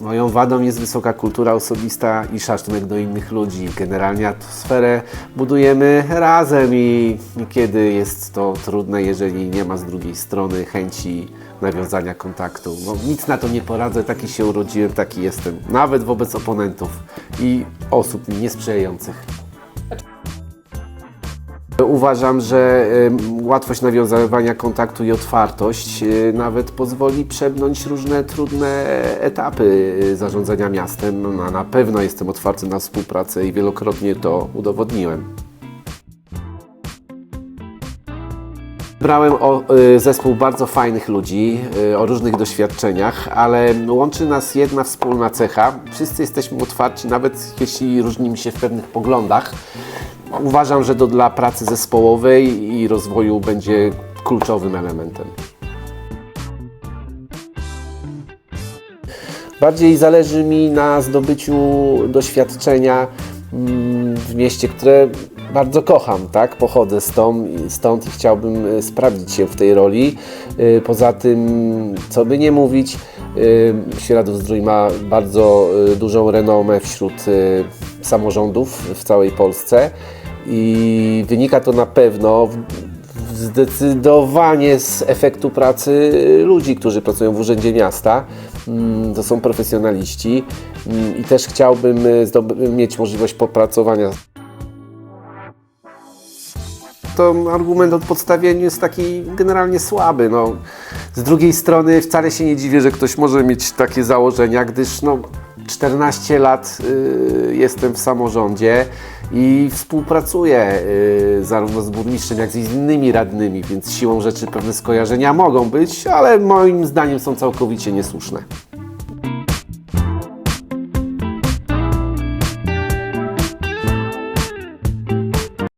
Moją wadą jest wysoka kultura osobista i szacunek do innych ludzi. Generalnie atmosferę budujemy razem i niekiedy jest to trudne, jeżeli nie ma z drugiej strony chęci nawiązania kontaktu. No, nic na to nie poradzę, taki się urodziłem, taki jestem. Nawet wobec oponentów i osób niesprzyjających. Uważam, że łatwość nawiązywania kontaktu i otwartość e, nawet pozwoli przebnąć różne trudne etapy e, zarządzania miastem. No, na pewno jestem otwarty na współpracę i wielokrotnie to udowodniłem. Brałem o, y, zespół bardzo fajnych ludzi o różnych doświadczeniach, ale łączy nas jedna wspólna cecha. Wszyscy jesteśmy otwarci, nawet jeśli różnimy się w pewnych poglądach. Uważam, że to dla pracy zespołowej i rozwoju będzie kluczowym elementem. Bardziej zależy mi na zdobyciu doświadczenia mm, w mieście, które bardzo kocham, tak? Pochodzę stąd, stąd i chciałbym y, sprawdzić się w tej roli. Y, Poza tym, co by nie mówić, y, Świeradów-Zdrój ma bardzo dużą renomę wśród samorządów w całej Polsce i wynika to na pewno zdecydowanie z efektu pracy ludzi, którzy pracują w Urzędzie Miasta. Mm, To są profesjonaliści Mm, i też chciałbym y, mieć możliwość popracowania to argument o podstawieniu jest taki generalnie słaby. No. Z drugiej strony wcale się nie dziwię, że ktoś może mieć takie założenia, gdyż no, 14 lat y, jestem w samorządzie i współpracuję y, zarówno z burmistrzem, jak i z innymi radnymi, więc siłą rzeczy pewne skojarzenia mogą być, ale moim zdaniem są całkowicie niesłuszne.